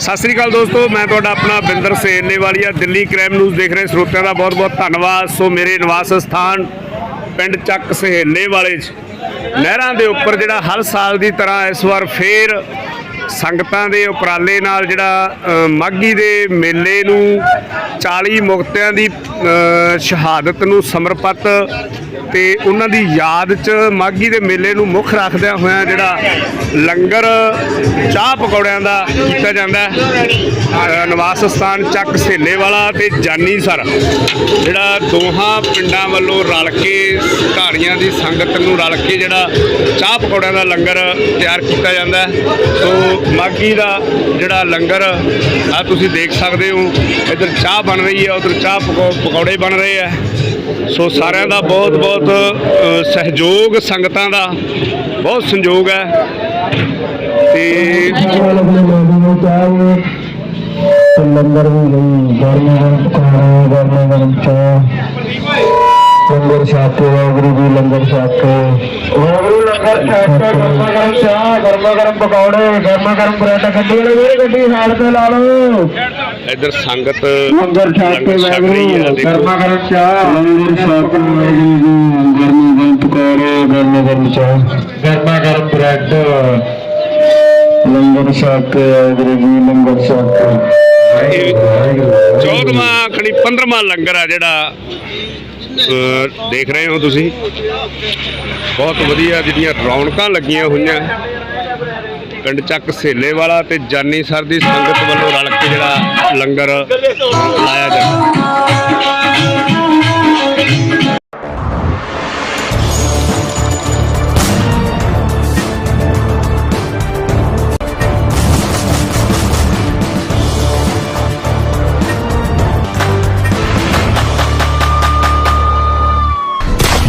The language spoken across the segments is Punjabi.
ਸਤਿ ਸ੍ਰੀ ਅਕਾਲ ਦੋਸਤੋ ਮੈਂ ਤੁਹਾਡਾ ਆਪਣਾ ਬਿੰਦਰ ਸੇਲੇ ਵਾਲੀਆ ਦਿੱਲੀ ਕ੍ਰਾਈਮ ਨਿਊਜ਼ ਦੇਖ ਰਹੇ ਸਰੋਤਿਆਂ ਦਾ ਬਹੁਤ-ਬਹੁਤ ਧੰਨਵਾਦ। ਸੋ ਮੇਰੇ ਨਿਵਾਸ ਸਥਾਨ ਪਿੰਡ ਚੱਕ ਸਹੇਲੇ ਵਾਲੇ 'ਚ। ਨਹਿਰਾਂ ਦੇ ਉੱਪਰ ਜਿਹੜਾ ਹਰ ਸਾਲ ਦੀ ਤਰ੍ਹਾਂ ਇਸ ਵਾਰ ਫੇਰ ਸੰਗਤਾਂ ਦੇ ਉਪਰਾਲੇ ਨਾਲ ਜਿਹੜਾ ਅ, ਮਾਘੀ ਦੇ ਮੇਲੇ ਨੂੰ 40 ਮੁਕਤਿਆਂ ਦੀ ਸ਼ਹਾਦਤ ਨੂੰ ਸਮਰਪਿਤ ਤੇ ਉਹਨਾਂ ਦੀ ਯਾਦ 'ਚ ਮਾਘੀ ਦੇ ਮੇਲੇ ਨੂੰ ਮੁੱਖ ਰੱਖਦਿਆਂ ਹੋਇਆਂ ਜਿਹੜਾ ਲੰਗਰ, ਚਾਹ ਪਕੌੜਿਆਂ ਦਾ ਕੀਤਾ ਜਾਂਦਾ ਹੈ। ਨਿਵਾਸ ਸਥਾਨ ਚੱਕ ਸੇਲੇ ਵਾਲਾ ਤੇ ਜਾਨੀ ਸਰ, ਜਿਹੜਾ ਦੋਹਾਂ ਪਿੰਡਾਂ ਵੱਲੋਂ ਰਲ ਕੇ ਧਾਰੀਆਂ ਦੀ ਸੰਗਤ ਨੂੰ ਰਲ ਕੇ ਜਿਹੜਾ ਚਾਹ ਪਕੌੜਿਆਂ ਦਾ ਲੰਗਰ ਤਿਆਰ ਕੀਤਾ ਜਾਂਦਾ ਹੈ। ਸੋ ਮਾਗੀ ਦਾ ਜਿਹੜਾ ਲੰਗਰ ਆ ਤੁਸੀਂ ਦੇਖ ਸਕਦੇ ਹੋ, ਇੱਧਰ ਚਾਹ ਬਣ ਰਹੀ ਹੈ, ਉਧਰ ਚਾਹ ਪਕੌ- ਪਕੌੜੇ ਬਣ ਰਹੇ ਆ। ਸੋ ਸਾਰਿਆਂ ਦਾ ਬਹੁਤ ਬਹੁਤ ਸਹਿਯੋਗ ਸੰਗਤਾਂ ਦਾ ਬਹੁਤ ਸੰਯੋਗ ਹੈ। ਤੇ ਲੰਗਰ ਵੀ ਲਈ ਗਰਮ ਗਰਮ ਗਰਮ ਗਰਮ ਚਾਹ ਲੰਗਰ ਛਕ ਕੇ ਵਾਹਿਗੁਰੂ ਜੀ ਲੰਗਰ ਛਕ ਕੇ ਵਾਹਿਗੁਰੂ ਲੰਗਰ ਛਕ ਗਰਮ ਗਰਮ ਚਾਹ ਗਰਮ ਗਰਮ ਪਕੌੜੇ ਗਰਮ ਗਰਮ ਬ੍ਰੈਡ ਗੱਡੀ ਵਾਲੇ ਵੀਰੇ ਗੱਡੀ ਸਾਈਡ ਤੇ ਲਾ ਲਓ। ਇੱਧਰ ਸੰਗਤ ਲੰਗਰ ਛਕ ਕੇ ਛਕ ਰਹੀ ਹੈ। ਗਰਮ ਗਰਮ ਚਾਹ। ਲੰਗਰ ਛਕ ਵਾਹਿਗੁਰੂ ਗਰਮ ਗਰਮ ਪਕੌੜੇ ਗਰਮ ਗਰਮ ਚਾਹ। ਗਰਮ ਗਰਮ ਬ੍ਰੈਡ। ਲੰਗਰ ਛਕ ਕੇ ਵਾਹਿਗੁਰੂ ਜੀ ਲੰਗਰ ਛਕ ਕੇ। ਇਹ 14ਵਾਂ ਖਣੀ 15ਵਾਂ ਲੰਗਰ ਆ ਜਿਹੜਾ ਦੇਖ ਰਹੇ ਹੋ ਤੁਸੀਂ। ਬਹੁਤ ਵਧੀਆ ਜਿਹੜੀਆਂ ਰੌਣਕਾਂ ਲੱਗੀਆਂ ਹੋਈਆਂ। ਪਿੰਡ ਚੱਕ ਸੇਲੇ ਵਾਲਾ ਤੇ ਜਾਨੀ ਸਰ ਦੀ ਸੰਗਤ ਵੱਲੋਂ ਰਲ ਕੇ ਜਿਹੜਾ ਲੰਗਰ ਲਾਇਆ ਜਾਂਦਾ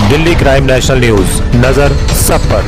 दिल्ली क्राइम नेशनल न्यूज नजर सब पर